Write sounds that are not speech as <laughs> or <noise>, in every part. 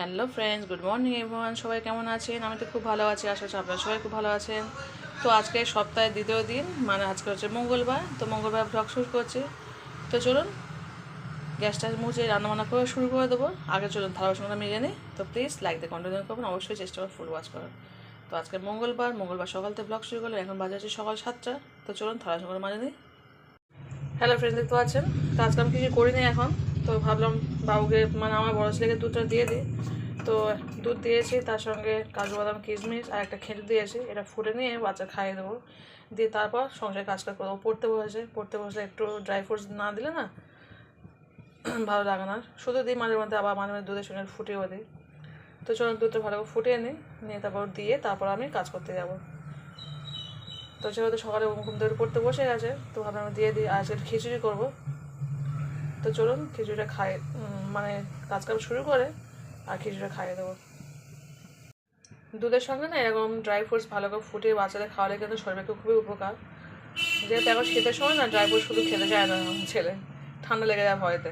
Hello friends, good morning everyone, সবাই কেমন আছেন? আমি তো খুব ভালো আছি, আশা করছি আপনারা সবাই খুব ভালো আছেন। তো আজকে সপ্তাহের দ্বিতীয় দিন মানে আজকে হচ্ছে মঙ্গলবার, তো মঙ্গলবার ব্লগ শুরু করছি। তো চলুন, গ্যাসটা মুছে রান্নাবান্না করে শুরু করে দেবো। আগে চলুন থালা বাসনগুলো মেজে নিই। তো প্লিজ লাইক দিয়ে কন্টিনিউ করবেন, অবশ্যই চেষ্টা করুন ফুল ওয়াচ করার। তো আজকে মঙ্গলবার মঙ্গলবার সকাল থেকে ব্লগ শুরু করলে এখন বাজে হচ্ছে সকাল সাতটা। তো চলুন থালা বাসনগুলো মাজে নিই। হ্যালো ফ্রেন্ড দেখতে পাচ্ছেন? তো আজকে আমি কিছু করিনি এখন। তো ভাবলাম বাবুকে মানে আমার বড় ছেলেকে দুধটা দিয়ে দিই। তো দুধ দিয়েছি, তার সঙ্গে কাজু বাদাম, কিশমিশ আর একটা খেজুর দিয়েছি। এটা ফুটে নিয়ে বাচ্চা খাইয়ে দেবো। দিয়ে তারপর সংসারে কাজ কাজ করব পড়তে বসেছে, পড়তে বসলে একটু ড্রাই ফ্রুটস না দিলে না <clears throat> ভালো লাগে না। শুধু দিই মাঝে মধ্যে, আবার মাঝে মাঝে দুধের সঙ্গে ফুটিয়েও দিই। তো চলুন দুধটা ভালো করে ফুটিয়ে নিই, নিয়ে তারপর দিয়ে তারপর আমি কাজ করতে যাব। তো যেহেতু সকালে ঘুম থেকে পড়তে বসে গেছে, তো ভাবলাম দিয়ে দিই, আজকে খিচুড়ি করব। তো চলুন খিচুড়িটা খাই মানে কাজ কাজ শুরু করে, আর খিচুড়িটা খাইয়ে দেবো। দুধের সঙ্গে না এরকম ড্রাই ফ্রুটস ভালো করে ফুটিয়ে বাচ্চাদের খাওয়ালে কিন্তু শরীরের খুবই উপকার। যেহেতু এখন শীতের সময় না ড্রাই ফ্রুট শুধু খেতে যায় না ছেলে। ঠান্ডা লেগে যায় ভয়তে।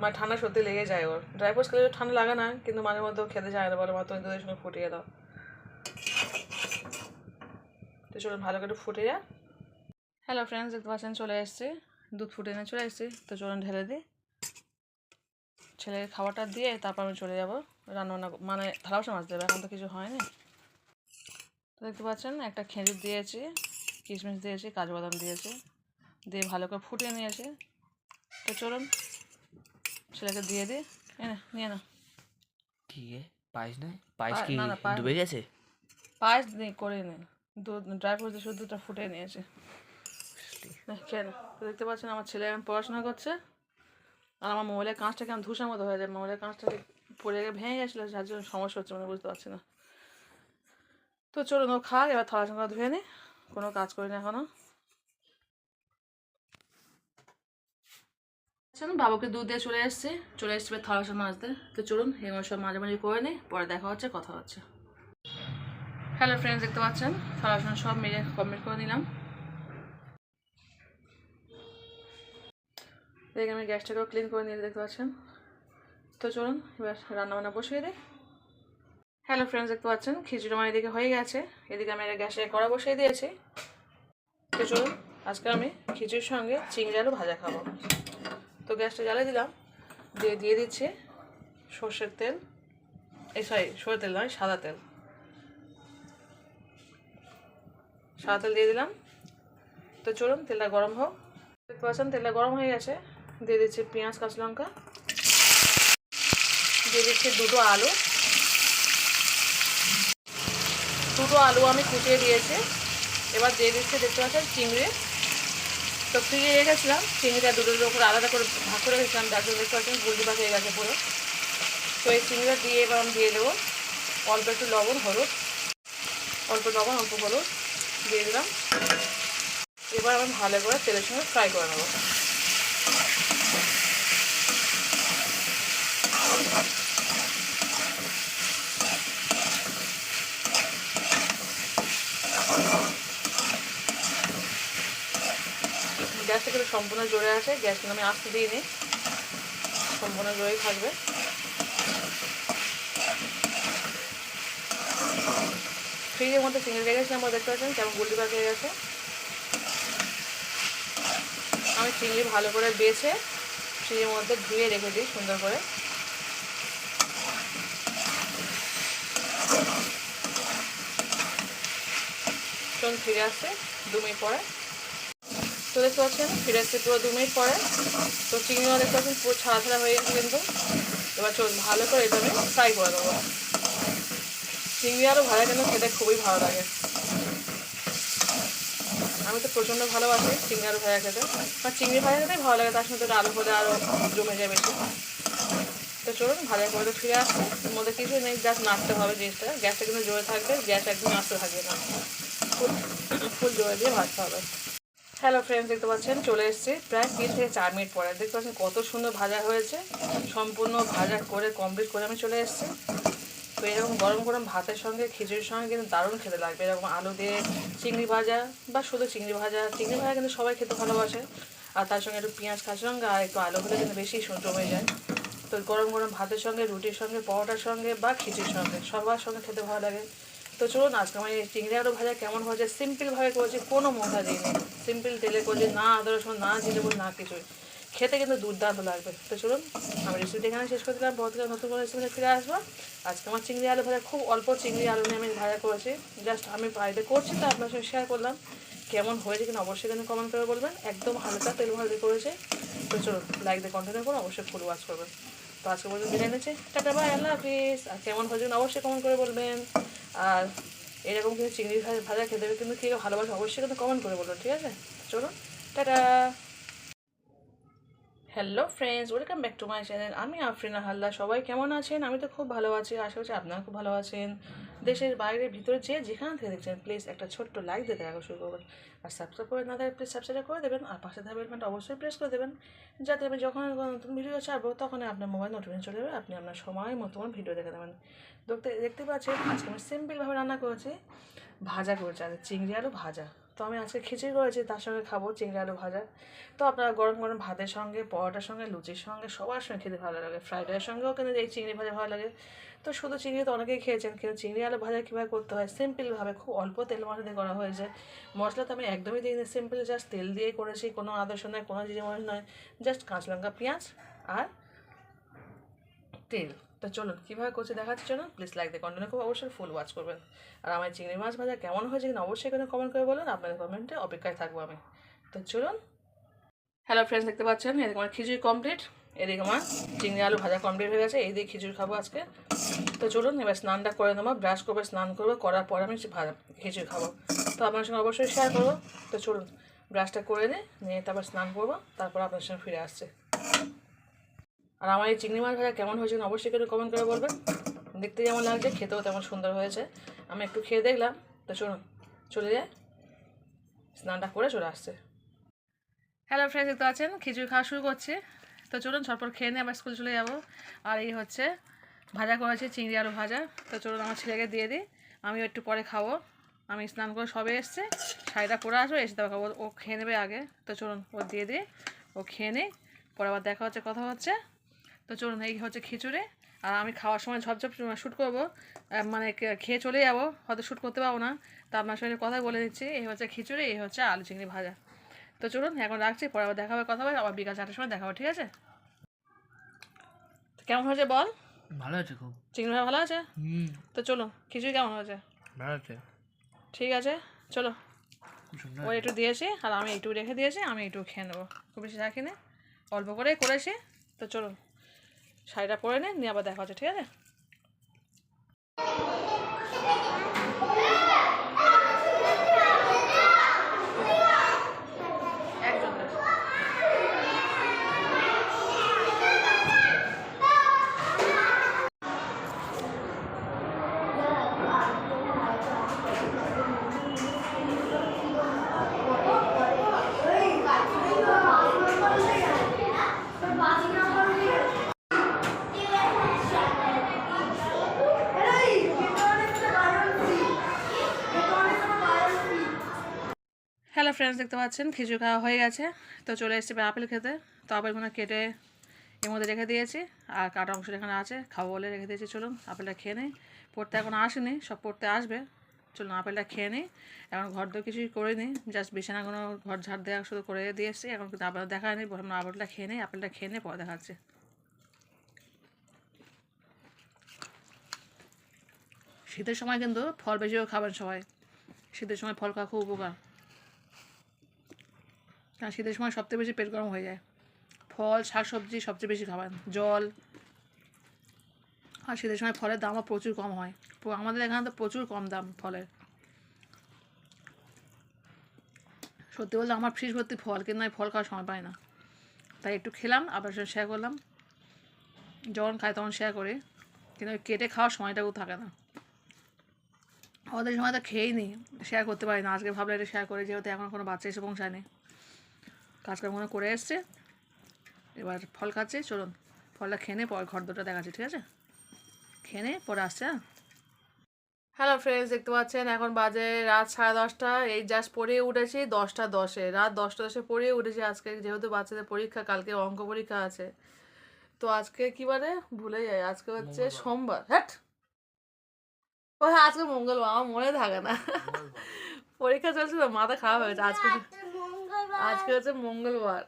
মানে ঠান্ডা সত্যি লেগে যায় ওর। ড্রাই ফ্রুটস খেলে ঠান্ডা লাগে না, কিন্তু মাঝে মধ্যে খেতে যায় না, বলে মা, তুমি দুধের সঙ্গে ফুটিয়ে দাও। তো চলুন ভালো করে ফুটিয়ে। হ্যালো ফ্রেন্ডস দেখতে পাচ্ছেন চলে এসেছি। দুধ ফুটে নিয়ে চলে এসেছি তো চলুন ঢেলে দিই। ছেলেকে খাবারটা দিয়ে তারপর আমি চলে যাব। রান্নাবান্না মানে থালা বাসন মাজতে হবে এখন তো কিছু হয়নি। তো দেখতে পাচ্ছেন একটা খেঁজুর দিয়েছি কিশমিশ দিয়েছি কাজু বাদাম দিয়েছি দিয়ে ভালো করে ফুটিয়ে নিয়েছি। তো চলুন ছেলেকে দিয়ে দিই। এনে নিয়ে না কি পায়েস নয়? পায়েস কি পায়েস- ডুবে গেছে? পায়েস নেই করে নিন দুধ ড্রাই ফ্রুট দিয়ে শুধু দুধটা ফুটিয়ে নিয়েছি। না, খেয়ে নে। তো দেখতে পাচ্ছেন আমার ছেলে এখন পড়াশোনা করছে। আর আমার মোবাইলের কাঁচটা কেমন ধূসার মতো হয়ে যায় মোবাইলের কাঁচটা পড়ে গিয়ে ভেঙে গেছিল যার জন্য সমস্যা হচ্ছে মানে বুঝতে পারছি না। তো চলুন ও খাক এবার থালা সঙ্গে ধুয়ে নি কোনো কাজ করি না এখনও বাবুকে দুধ দিয়ে চলে এসেছি চলে এসছি এবার থালা সব মাজতে। তো চলুন এগুলো সব মাঝে মাঝে করে নিই পরে দেখা হচ্ছে কথা হচ্ছে। হ্যালো ফ্রেন্ডস দেখতে পাচ্ছেন? থালা সব মিলে কমপ্লিট করে নিলাম। দেখে আমি গ্যাসটাকেও ক্লিন করে নিয়ে দেখতে পাচ্ছেন। তো চলুন, এবার রান্নাবান্না বসিয়ে দিই। হ্যালো ফ্রেন্ডস দেখতে পাচ্ছেন, খিচুড়ি আমার এদিকে হয়ে গেছে। এদিকে আমি গ্যাসে কড়া বসিয়ে দিয়েছি। তো চলুন, আজকে আমি খিচুড়ির সঙ্গে চিংড়ি আলু ভাজা খাব। তো গ্যাসটা জ্বালিয়ে দিলাম, দিয়ে দিয়ে দিচ্ছি সর্ষের তেল। এই সরি সর্ষের তেল নয়, সাদা তেল। সাদা তেল দিয়ে দিলাম। তো চলুন, তেলটা গরম হোক। দেখতে পাচ্ছেন, তেলটা গরম হয়ে গেছে। দিয়ে দিচ্ছি পেঁয়াজ, কাঁচা লঙ্কা। দিয়ে দিচ্ছি দুটো আলু। দুটো আলু আমি কুচিয়ে দিয়েছি। এবার দিয়ে দিচ্ছি দেখতে পাচ্ছেন চিংড়ি। তো ফ্রিজে রেখেছিলাম চিংড়িটা দুটোর উপর আলাদা করে ভাগ করে রেখেছিলাম, যার দেখতে পাচ্ছেন গুলদি পাক হয়ে গেছে পুরো। তো এই চিংড়িটা দিয়ে এবার আমি দিয়ে দেবো অল্প একটু লবণ, হলুদ। অল্প লবণ, অল্প হলুদ। দিয়ে দিলাম। এবার আমি ভালো করে তেলের সঙ্গে ফ্রাই করে নেব। গ্যাসটা কিন্তু সম্পূর্ণ জোরে আছে, গ্যাস কিন্তু আমি আসতে দিইনি। সম্পূর্ণ জোরেই থাকবে। ফ্রিজের মধ্যে চিংড়ি রেখেছিলাম আমরা দেখতে পাচ্ছেন, কেমন গুলটি পাক হয়ে গেছে। আমি চিংড়ি ভালো করে বেছে ফ্রিজের মধ্যে ধুয়ে রেখে দিই সুন্দর করে। চলুন ফিরে আসছে দু মিনিট পরে। তো দেখতে পাচ্ছেন ফিরে আসছে পুরো দু মিনিট পরে। তো চিংড়িও দেখতে পাচ্ছেন, পুরো ছাড়া ছাড়া হয়ে গেছে কিন্তু। এবার চল ভালো করে এটা আমি ফ্রাই করে দেবো চিংড়ি আরও ভাজা কিন্তু খেতে খুবই ভালো লাগে। আমি তো প্রচণ্ড ভালোবাসি চিংড়ি আলু ভাজা খেতে। আর চিংড়ি ভাজা খেতেই ভালো লাগে, তার সাথে একটু আলু ভাজা আরও জমে যাবে বেশি। তো চলুন, ভাজা করে তো ফিরে এর মধ্যে কিছু নেই জাস্ট নাড়তে হবে জিনিসটা। গ্যাসটা কিন্তু জোরে থাকবে, গ্যাস একদম আসতে থাকবে না। ফুল ফুল জোরে দিয়ে ভাজতে হবে। হ্যালো ফ্রেন্ডস দেখতে পাচ্ছেন, চলে এসেছি প্রায় তিন থেকে চার মিনিট পরে। দেখতে পাচ্ছেন কত সুন্দর ভাজা হয়েছে। সম্পূর্ণ ভাজা করে কমপ্লিট করে আমি চলে এসেছি। তো এরকম গরম গরম ভাতের সঙ্গে, খিচুড়ির সঙ্গে কিন্তু দারুণ খেতে লাগবে। এরকম আলু দিয়ে চিংড়ি ভাজা বা শুধু চিংড়ি ভাজা চিংড়ি ভাজা কিন্তু সবাই খেতে ভালোবাসে। আর তার সঙ্গে একটু পেঁয়াজ কাঁচা লঙ্কা আর একটু আলু হলে কিন্তু বেশি সুন্দর হয়ে যায়। তো গরম গরম ভাতের সঙ্গে, রুটির সঙ্গে, পরোটার সঙ্গে বা খিচুড়ির সঙ্গে সবার সঙ্গে খেতে ভালো লাগে। তো চলুন, আজকে আমার এই চিংড়ি আলু ভাজা কেমন হয়েছে সিম্পলভাবে করেছি, কোনো মশলা দিইনি সিম্পল তেলে করেছি, না আদা রসুন, না জিরে না কিছুই খেতে কিন্তু দুর্দান্ত লাগবে। তো চলুন আমি রেসিপিটি এখানে শেষ করে দিলাম। বহুত নতুন করে রেসিপিতে ফিরে আসব। আজকে আমার চিংড়ি আলু ভাজা, খুব অল্প চিংড়ি আলু নিয়ে আমি ভাজা করেছি। জাস্ট আমি বাড়িতে করছি, তো আপনার সঙ্গে শেয়ার করলাম। কেমন হয়েছে কিনা অবশ্যই কিন্তু কমেন্ট করে বলবেন। একদম হালকা তেল ভাজি করেছে। তো চলুন লাইক দিয়ে কন্টিনিউ করুন, অবশ্যই ফুল ওয়াচ করবেন। তো আজকে পর্যন্ত বিদায় নিচ্ছি। টাটা বাই আল্লাহ হাফিজ। আর কেমন হয়েছে অবশ্যই কমেন্ট করে বলবেন। আর এরকম কিন্তু চিংড়ি ভাজা খেতে কিন্তু কে ভালোবাসে, অবশ্যই কিন্তু কমেন্ট করে বলবেন, ঠিক আছে? চলুন, tata. Hello friends welcome back to my channel আমি আফরিনা হালদা সবাই কেমন আছেন? আমি তো খুব ভালো আছি। আশা করছি আপনারা খুব ভালো আছেন। দেশের বাইরে, ভিতরে যে যেখান থেকে দেখছেন প্লিজ একটা ছোট্ট লাইক দিয়ে দেখা শুরু করবেন। আর সাবস্ক্রাইব করে না থাকে প্লিজ সাবস্ক্রাইব করে দেবেন। আর পাশে থাকা বেলবানটা অবশ্যই প্রেস করে দেবেন। যাতে আমি যখন নতুন ভিডিও ছাড়বো তখন আপনার মোবাইল নোটিফিকেশন চলে যাবে। আপনি আপনার সময় মতো ভিডিও দেখে দেবেন দেখতে দেখতে পাচ্ছেন, আজকে আমি সিম্পলভাবে রান্না করেছি। ভাজা করেছি। আর চিংড়ি আলু ভাজা। তো আমি আজকে খিচুড়ি করেছি, তার সঙ্গে খাব চিংড়ি আলু ভাজা। তো আপনারা গরম গরম ভাতের সঙ্গে, পরোটার সঙ্গে, লুচির সঙ্গে, সবার সঙ্গে খেতে ভালো লাগে। ফ্রাইড রাইসের সঙ্গেও কিন্তু এই চিংড়ি ভাজা ভালো লাগে। তো শুধু চিংড়ি তো অনেকেই খেয়েছেন, কিন্তু চিংড়ি আলু ভাজা কীভাবে করতে হয় সিম্পলভাবে খুব অল্প তেল মশলা দিয়ে করা হয়েছে। মশলা তো আমি একদমই দিইনি সিম্পল জাস্ট তেল দিয়েই করেছি, কোনো আদর্শ নয়, কোনো জিনিস নয় জাস্ট কাঁচা লঙ্কা পেঁয়াজ আর তেল। তো চলুন, কীভাবে করছে দেখাচ্ছি জন্য প্লিজ লাইক দিয়ে কন্টিনিউ খুব অবশ্যই ফুল ওয়াচ করবেন। আর আমার চিংড়ি মাছ ভাজা কেমন হয়েছে কিনা অবশ্যই এখানে কমেন্ট করে বলুন, আপনাদের কমেন্টে অপেক্ষায় থাকব আমি। তো চলুন। হ্যালো ফ্রেন্ডস দেখতে পাচ্ছেন এদিকে আমার খিচুড়ি কমপ্লিট এদিকে আমার চিংড়ি আলু ভাজা কমপ্লিট হয়ে গেছে, এই দিয়ে খিচুড়ি খাব আজকে। তো চলুন, এবার স্নানটা করে নেব ব্রাশ করব, স্নান করব, করার পর আমি ভাজা খিচুড়ি খাব। তো আপনার সঙ্গে অবশ্যই শেয়ার করব। তো চলুন ব্রাশটা করে নিই, নিয়ে তারপর স্নান করব, তারপর আপনার সঙ্গে ফিরে আসছে। আর আমার এই চিংড়ি মাছ ভাজা কেমন হয়েছে অবশ্যই কিন্তু কমেন্ট করে বলবেন। দেখতে যেমন লাগছে, খেতেও তেমন সুন্দর হয়েছে। আমি একটু খেয়ে দেখলাম, তো চলুন, চলে যায় স্নানটা করে চলে আসছে। হ্যালো ফ্রেন্ডস দেখতে আছেন? খিচুড়ি খাওয়া শুরু করছে। তো চলুন, ঝটপট খেয়ে নিয়ে আবার স্কুল চলে যাব। আর এই হচ্ছে, ভাজা করেছি চিংড়ি আলু ভাজা। তো চলুন, আমার ছেলেকে দিয়ে দিই। আমিও একটু পরে খাব। আমি স্নান করে সবে এসছে। শাড়িটা পরে আসব, এসে তারপর খাব ও খেয়ে নেবে আগে। তো চলুন, ও দিয়ে দিই। ও খেয়ে নিই। পরে আবার দেখা হচ্ছে, কথা হচ্ছে। তো চলুন এই হচ্ছে খিচুড়ি। আর আমি খাওয়ার সময় ঝপঝপ শ্যুট করব। মানে খেয়ে চলে যাব। হয়তো শ্যুট করতে পারব না। তা আপনার সঙ্গে কথা বলে দিচ্ছি এই হচ্ছে খিচুড়ি এই হচ্ছে আলু চিংড়ি ভাজা। তো চলুন এখন রাখছি। পরে আবার দেখা হবে কথা হবে। আবার বিকাল চারটার সময় দেখা হবে ঠিক আছে? কেমন হয়েছে বল? ভালো আছে খুব। চিংড়ি ভাজা ভালো আছে? হুম। তো চলো খিচুড়ি কেমন হয়েছে? ভালো আছে। ঠিক আছে চলো। ও একটু দিয়েছি আর আমি একটু রেখে দিয়েছি আমি একটু খেয়ে নেব। খুব বেশি রাখিনি। অল্প করেই করেছি। তো চলুন। শাড়িটা পরে নে নিয়ে আবার দেখা হচ্ছে ঠিক আছে? হ্যালো ফ্রেন্ডস দেখতে পাচ্ছেন? খিচুড়ি খাওয়া হয়ে গেছে। তো চলে এসেছি আপেল খেতে। তো আপেলগুলো কেটে এর মধ্যে রেখে দিয়েছি। আর কাটা অংশ এখানে আছে, খাব বলে রেখে দিয়েছি। চলুন, আপেলটা খেয়ে নিই। পড়তে এখন আসেনি, সব পড়তে আসবে। চলুন, আপেলটা খেয়ে নিই। এখন ঘর তো কিছুই করে নিই জাস্ট বিছানাগুলো ঘর ঝাড় দেওয়া শুধু করে দিয়ে এসেছি এখন কিন্তু আপেল দেখা নেই বললাম আপেলটা খেয়ে নিই, আপেলটা খেয়ে নিই পরে দেখাচ্ছে। শীতের সময় কিন্তু ফল বেশিও খাবেন সবাই। শীতের সময় ফল খাওয়া খুব উপকার। কারণ শীতের সময় সবচেয়ে বেশি পেট গরম হয়ে যায়। ফল, শাকসবজি সবচেয়ে বেশি খাবেন জল। আর শীতের সময় ফলের দামও প্রচুর কম হয়। আমাদের এখানে তো প্রচুর কম দাম ফলের। সত্যি বলতে আমার ফ্রিজ ভর্তি ফল, কিন্তু আমি ফল খাওয়ার সময় পাই না। তাই একটু খেলাম, আবার সঙ্গে শেয়ার করলাম। যখন খাই তখন শেয়ার করি। কিন্তু কেটে খাওয়ার সময়টাও থাকে না। আমাদের সময় তো খেয়েই নিই শেয়ার করতে পারি না। আজকে ভাবলে এটা শেয়ার করে, যেহেতু এখন কোনো বাচ্চা এসে পৌঁছায়নি। কাজকর্ম করে এসছে। এবার ফল খাচ্ছে চলুন। ফলটা খেনে পর ঘর দুটো দেখাচ্ছি ঠিক আছে? খেনে পরে আসছে হ্যাঁ? হ্যালো ফ্রেন্ডস দেখতে পাচ্ছেন এখন বাজে রাত সাড়ে দশটা। এই জাস্ট পড়িয়ে উঠেছি দশটা দশে। রাত দশটা দশে পড়িয়ে উঠেছি আজকে যেহেতু বাচ্চাদের পরীক্ষা কালকে অঙ্ক পরীক্ষা আছে। তো আজকে কি বারে? ভুলে যাই আজকে হচ্ছে সোমবার। হ্যাট ও হ্যাঁ আজকে মঙ্গলবার আমার মনে থাকে না। পরীক্ষা চলছে তো মাথা খারাপ হয়ে গেছে। আজকে আজকে হচ্ছে মঙ্গলবার।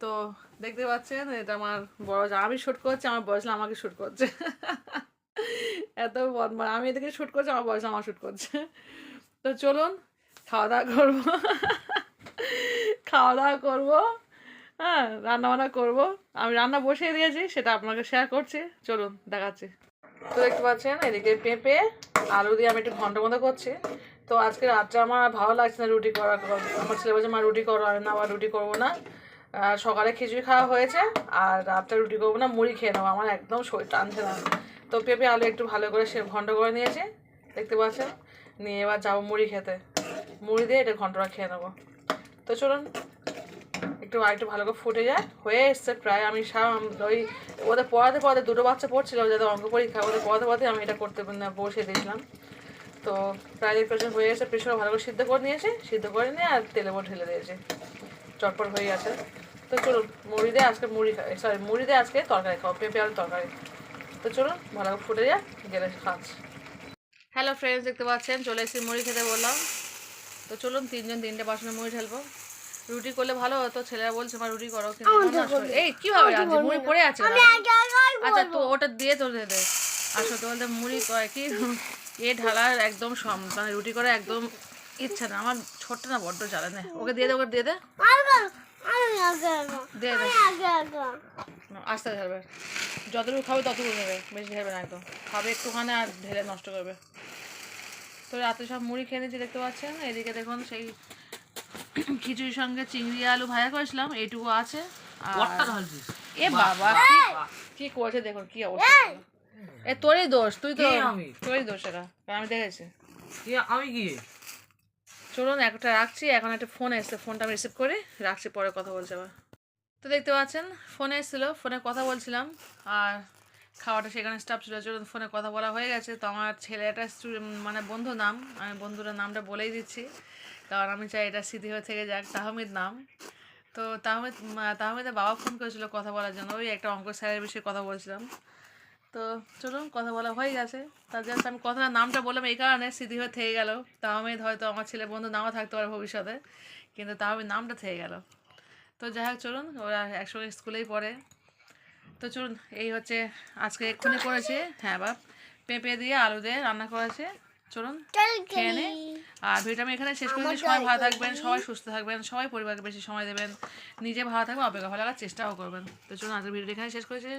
তো দেখতে পাচ্ছেন, এটা আমার বড় আমি শ্যুট করছি, আমার বয়স আমাকে শ্যুট করছে। <laughs> এত বদমার আমি এদিকে শ্যুট করছি, আমার বয়স আমার শ্যুট করছে। তো চলুন, খাওয়া দাওয়া করব। <laughs> খাওয়া দাওয়া করব। হ্যাঁ রান্না বান্না করব। আমি রান্না বসিয়ে দিয়েছি, সেটা আপনাকে শেয়ার করছি। চলুন, দেখাচ্ছি। তো দেখতে পাচ্ছেন, এদিকে পেঁপে, আলু দিয়ে আমি একটু ঘণ্টা মতো করছি। তো আজকে রাত্রে আমার আর ভালো লাগছে না রুটি করা আমার ছেলে বলছে, মা, রুটি করো। না আবার রুটি করব না। সকালে খিচুড়ি খাওয়া হয়েছে, আর রাত্রে রুটি করব না, মুড়ি খেয়ে নেব। আমার একদম শরীর টানছে না। তো পেঁপে, আলু একটু ভালো করে সে ঘন্ট করে নিয়েছি, দেখতে পাচ্ছেন? নিয়ে এবার যাব মুড়ি খেতে। মুড়ি দিয়ে এটা ঘন্টটা খেয়ে নেব। তো চলুন, একটু আর একটু ভালো করে ফুটে যায়। হয়ে এসছে প্রায়, আমি ওই ওদের পড়াতে পড়াতে দুটো বাচ্চা পড়ছিল যাদের অঙ্ক পরীক্ষা, ওদের পড়াতে পড়াতে আমি এটা করতে বসে দিয়েছিলাম। তো প্রায় দেড় পেছন হয়ে গেছে পেছনে ভালো করে সিদ্ধ করে নিয়েছে সিদ্ধ করে নিয়ে আর তেলে বড় ঢেলে দিয়েছে। চটপট হয়ে গেছে। তো চলুন মুড়ি দিয়ে আজকে মুড়ি খাই সরি মুড়ি দিয়ে আজকে তরকারি খাও পেঁপে আর তরকারি। তো চলুন ভালো করে ফুটে যায় গেলে খাচ্ছি। হ্যালো ফ্রেন্ডস দেখতে পাচ্ছেন চলে এসেছি মুড়ি খেতে বললাম। তো চলুন তিনজন তিনটে বাসনে মুড়ি ঢালবো। রুটি করলে ভালো হতো ছেলেরা বলছে মা রুটি করো কিন্তু আমার এই কীভাবে রাখছি মুড়ি পড়ে আছে আচ্ছা তো ওটা দিয়ে তো দে। আসলে তো বলতে মুড়ি কয় কি এ ঢালার একদম মানে রুটি করে একদম ইচ্ছা না। আমার ছোট্ট না বড্ড জ্বালা না। ওকে দিয়ে দে ওকে দিয়ে দে। দিয়ে দে। আস্তে ঢালবে। যতটুকু খাবে ততটুকু নেবে। বেশি ঢেলবে না একদম। খাবে একটুখানি আর ঢেলে নষ্ট করবে। তো রাতে সব মুড়ি খেয়ে নিচ্ছি দেখতে পাচ্ছেন? এদিকে দেখুন সেই খিচুড়ির সঙ্গে চিংড়ি আলু ভাজা করেছিলাম। এইটুকু আছে। আর এ বাবা কি- কি করেছে দেখুন কি অবস্থা। এ তোরই দোষ তুই তো আমি? তোরই দোষ এটা আমি দেখেছি আমি কি? চলুন একটা রাখছি এখন একটা ফোন এসছে ফোনটা আমি রিসিভ করে রাখছি পরে কথা বলছি আবার। তো দেখতে পাচ্ছেন ফোনে এসেছিল ফোনে কথা বলছিলাম আর খাওয়াটা সেখানে স্টাফ ছিল। চলুন ফোনে কথা বলা হয়ে গেছে। তো আমার ছেলে একটা মানে বন্ধু নাম আমি বন্ধুটার নামটা বলেই দিচ্ছি। কারণ আমি চাই এটা স্মৃতি হয়ে থেকে যাক তাহমিদ নাম। তো তাহমিদ তাহমিদের বাবা ফোন করেছিল কথা বলার জন্য ওই একটা অঙ্ক স্যারের বিষয়ে কথা বলছিলাম। তো চলুন কথা বলা হয়ে গেছে। তার জন্য আমি কথাটা নামটা বললাম এই কারণে স্মৃতি হয়ে থেকে গেল। তাহমিদ হয়তো আমার ছেলে বন্ধু নাও থাকতে পারে ভবিষ্যতে কিন্তু তাহমিদ নামটা থেকে গেল। তো যাই হোক চলুন ওরা একসঙ্গে স্কুলেই পড়ে। তো চলুন এই হচ্ছে আজকে এক্ষুনি করেছে। হ্যাঁ বাপ পেঁপে দিয়ে আলু দিয়ে রান্না করেছে। চলুন খেয়ে নে। আর ভিডিওটা আমি এখানে শেষ করছি সবাই ভালো থাকবেন সবাই সুস্থ থাকবেন সবাই পরিবারকে বেশি সময় দেবেন। নিজে ভালো থাকবেন অপেক্ষা ভালো লাগার চেষ্টাও করবেন। তো চলুন আজকের ভিডিওটা এখানে শেষ করেছি।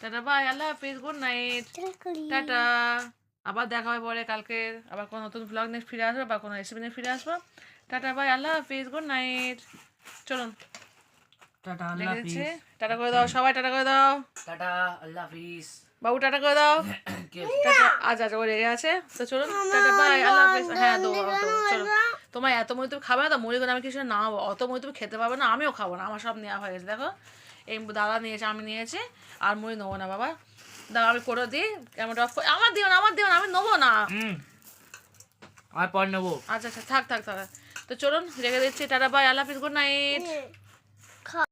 টাটা বাই আল্লাহ হাফিজ গুড নাইট টাটা। আবার দেখা হবে পরে কালকে। আবার কোনো নতুন ব্লগ নিয়ে ফিরে আসব বা কোনো রেসিপি নিয়ে ফিরে আসব। টাটা বাই আল্লাহ হাফিজ গুড নাইট চলুন। টাটা আল্লাহ হাফিজ। টাটা করে দাও সবাই টাটা করে দাও। টাটা আল্লাহ হাফিজ। বাবু টাটা করে দাও। <coughs> টাটা। আজ আজ ও রেগে আছে। তো চলুন টাটা বাই আল্লাহ হাফিজ। হ্যাঁ দো চলো তোমার এত মুড়ি তুমি খাবে না তো মুড়ি করে আমি কিছু না অত মুড়ি তুমি খেতে পারবে না আমিও খাব না আমার সব নেওয়া হয়ে গেছে দেখো। এই দাদা নিয়েছে আমি নিয়েছি আর মুড়ি নেব না বাবা। দাদা আমি করে দিই ক্যামেরা অফ আমার দিও না আমার দিও না আমি নেব না। আর পর নেব। আচ্ছা আচ্ছা থাক থাক থাক। তো চলুন রেখে দিচ্ছি টাটা বাই আল্লাহ হাফিজ গুড নাইট